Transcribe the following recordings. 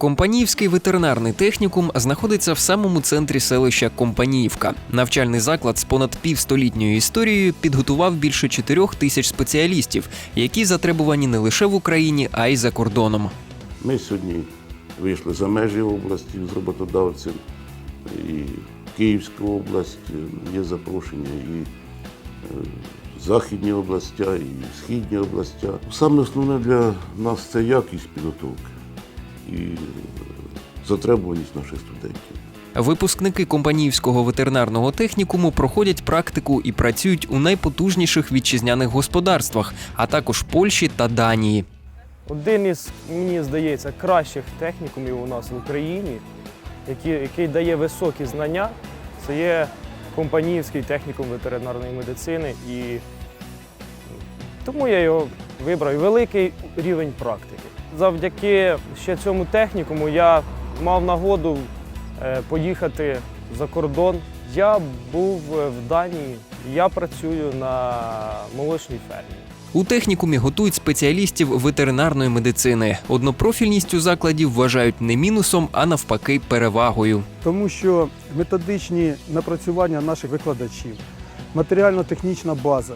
Компаніївський ветеринарний технікум знаходиться в самому центрі селища Компаніївка. Навчальний заклад з понад півстолітньою історією підготував більше чотирьох тисяч спеціалістів, які затребувані не лише в Україні, а й за кордоном. Ми сьогодні вийшли за межі області з роботодавцем. І Київська область е, є запрошення, і е, Західні області, і Східні області. Саме основне для нас це якість підготовки і затребуваність наших студентів. Випускники Компаніївського ветеринарного технікуму проходять практику і працюють у найпотужніших вітчизняних господарствах, а також Польщі та Данії. Один із, мені здається, кращих технікумів у нас в Україні, який, який дає високі знання, це є компаніївський технікум ветеринарної медицини. І тому я його вибрав. Великий рівень практики. Завдяки ще цьому технікуму я мав нагоду е, поїхати за кордон. Я був е, в Данії, я працюю на молочній фермі. У технікумі готують спеціалістів ветеринарної медицини. Однопрофільність у закладів вважають не мінусом, а навпаки, перевагою. тому що методичні напрацювання наших викладачів, матеріально-технічна база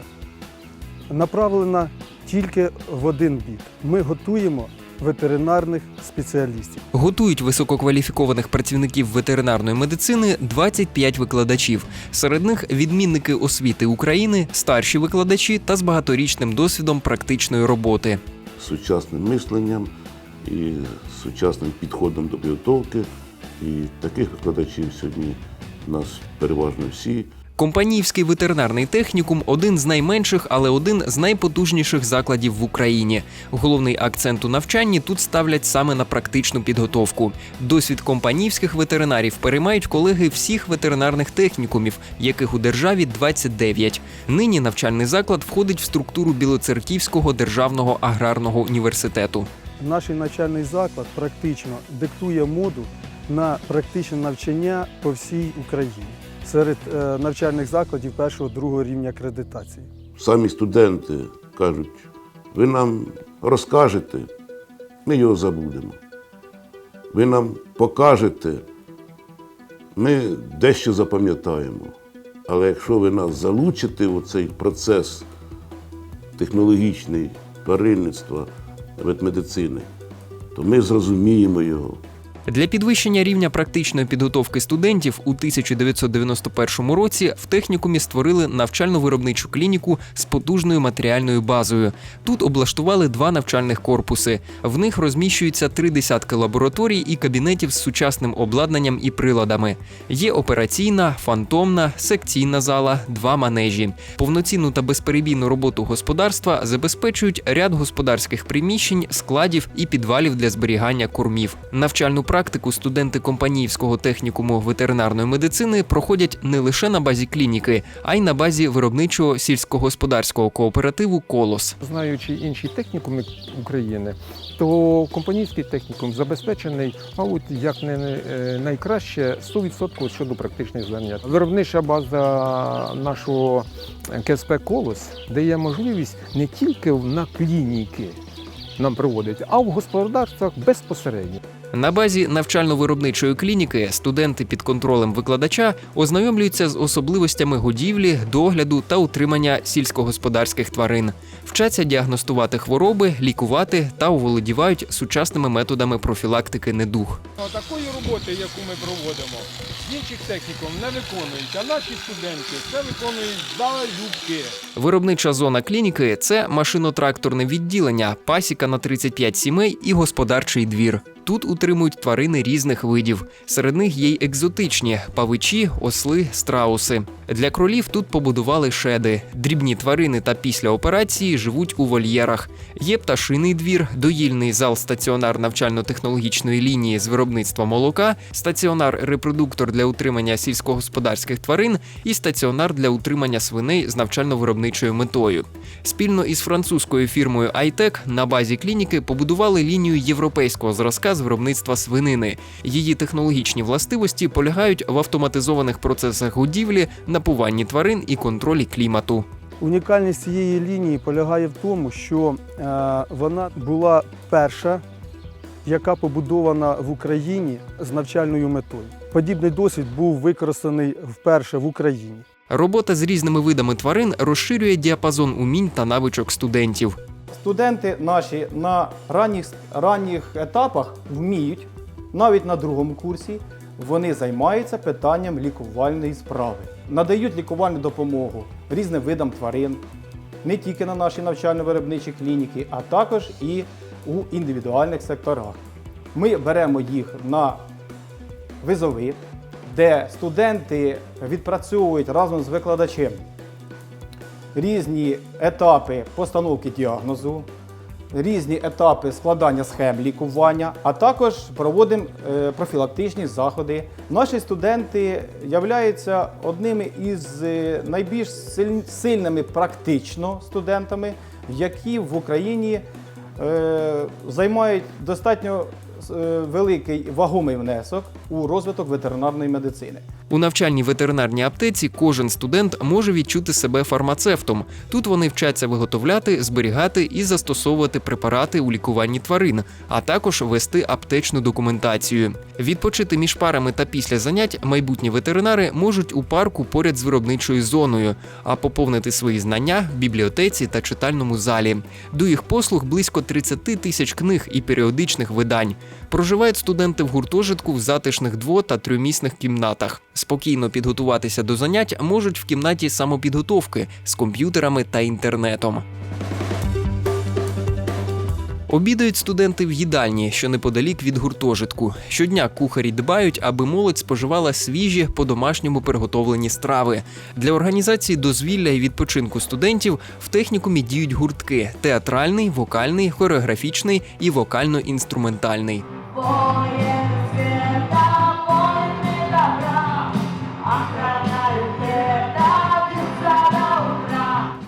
направлена тільки в один бік. Ми готуємо ветеринарних спеціалістів. Готують висококваліфікованих працівників ветеринарної медицини 25 викладачів. Серед них відмінники освіти України, старші викладачі та з багаторічним досвідом практичної роботи. сучасним мисленням і сучасним підходом до підготовки. І таких викладачів сьогодні у нас переважно всі. Компаніївський ветеринарний технікум один з найменших, але один з найпотужніших закладів в Україні. Головний акцент у навчанні тут ставлять саме на практичну підготовку. Досвід компаніївських ветеринарів переймають колеги всіх ветеринарних технікумів, яких у державі 29. Нині навчальний заклад входить в структуру Білоцерківського державного аграрного університету. Наш навчальний заклад практично диктує моду на практичне навчання по всій Україні серед е, навчальних закладів першого другого рівня акредитації. Самі студенти кажуть, ви нам розкажете, ми його забудемо. Ви нам покажете, ми дещо запам'ятаємо. Але якщо ви нас залучите у цей процес технологічний тваринництва, ветмедицини, то ми зрозуміємо його. Для підвищення рівня практичної підготовки студентів у 1991 році в технікумі створили навчально-виробничу клініку з потужною матеріальною базою. Тут облаштували два навчальних корпуси. В них розміщуються три десятки лабораторій і кабінетів з сучасним обладнанням і приладами. Є операційна, фантомна, секційна зала, два манежі. Повноцінну та безперебійну роботу господарства забезпечують ряд господарських приміщень, складів і підвалів для зберігання кормів. Навчальну практику студенти компаніївського технікуму ветеринарної медицини проходять не лише на базі клініки, а й на базі виробничого сільськогосподарського кооперативу Колос. знаючи інші технікуми України, то компанійський технікум забезпечений, мабуть, як не е, найкраще 100% щодо практичних занять. Виробнича база нашого КСП Колос дає можливість не тільки на клініки нам проводить, а в господарствах безпосередньо. На базі навчально-виробничої клініки студенти під контролем викладача ознайомлюються з особливостями годівлі, догляду та утримання сільськогосподарських тварин, вчаться діагностувати хвороби, лікувати та оволодівають сучасними методами профілактики недуг. Такої роботи, яку ми проводимо, з інших технікум не виконують, а наші студенти це виконують залюбки. Виробнича зона клініки це машино-тракторне відділення, пасіка на 35 сімей і господарчий двір. Тут утримують тварини різних видів. Серед них є й екзотичні павичі, осли, страуси. Для кролів тут побудували шеди. Дрібні тварини та після операції живуть у вольєрах. Є пташиний двір, доїльний зал стаціонар навчально-технологічної лінії з виробництва молока, стаціонар-репродуктор для утримання сільськогосподарських тварин і стаціонар для утримання свиней з навчально-виробничою метою. Спільно із французькою фірмою iTech на базі клініки побудували лінію європейського зразка з виробництва свинини. Її технологічні властивості полягають в автоматизованих процесах годівлі, напуванні тварин і контролі клімату. Унікальність цієї лінії полягає в тому, що е, вона була перша яка побудована в Україні з навчальною метою. Подібний досвід був використаний вперше в Україні. Робота з різними видами тварин розширює діапазон умінь та навичок студентів. Студенти наші на ранніх, ранніх етапах вміють, навіть на другому курсі, вони займаються питанням лікувальної справи, надають лікувальну допомогу різним видам тварин, не тільки на наші навчально-виробничі клініки, а також і у індивідуальних секторах. Ми беремо їх на визови, де студенти відпрацьовують разом з викладачем різні етапи постановки діагнозу, різні етапи складання схем лікування, а також проводимо е, профілактичні заходи. Наші студенти являються одними із е, найбільш сильними практично студентами, які в Україні е, займають достатньо великий вагомий внесок у розвиток ветеринарної медицини. У навчальній ветеринарній аптеці кожен студент може відчути себе фармацевтом. Тут вони вчаться виготовляти, зберігати і застосовувати препарати у лікуванні тварин, а також вести аптечну документацію. Відпочити між парами та після занять майбутні ветеринари можуть у парку поряд з виробничою зоною, а поповнити свої знання в бібліотеці та читальному залі. До їх послуг близько 30 тисяч книг і періодичних видань. Проживають студенти в гуртожитку в затишних дво та трьомісних кімнатах. Спокійно підготуватися до занять можуть в кімнаті самопідготовки з комп'ютерами та інтернетом. Обідають студенти в їдальні, що неподалік від гуртожитку. Щодня кухарі дбають, аби молодь споживала свіжі по-домашньому приготовлені страви. Для організації дозвілля і відпочинку студентів в технікумі діють гуртки: театральний, вокальний, хореографічний і вокально-інструментальний.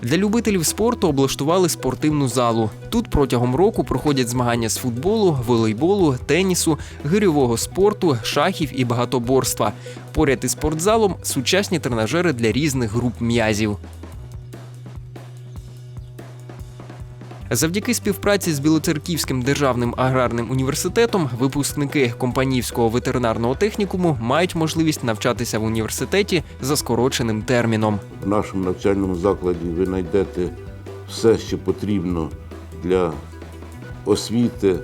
Для любителів спорту облаштували спортивну залу. Тут протягом року проходять змагання з футболу, волейболу, тенісу, гирьового спорту, шахів і багатоборства. Поряд із спортзалом сучасні тренажери для різних груп м'язів. Завдяки співпраці з Білоцерківським державним аграрним університетом випускники компанівського ветеринарного технікуму мають можливість навчатися в університеті за скороченим терміном. В нашому навчальному закладі ви знайдете все, що потрібно для освіти,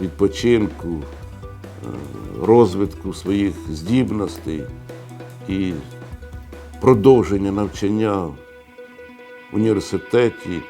відпочинку, е, розвитку своїх здібностей і продовження навчання в університеті.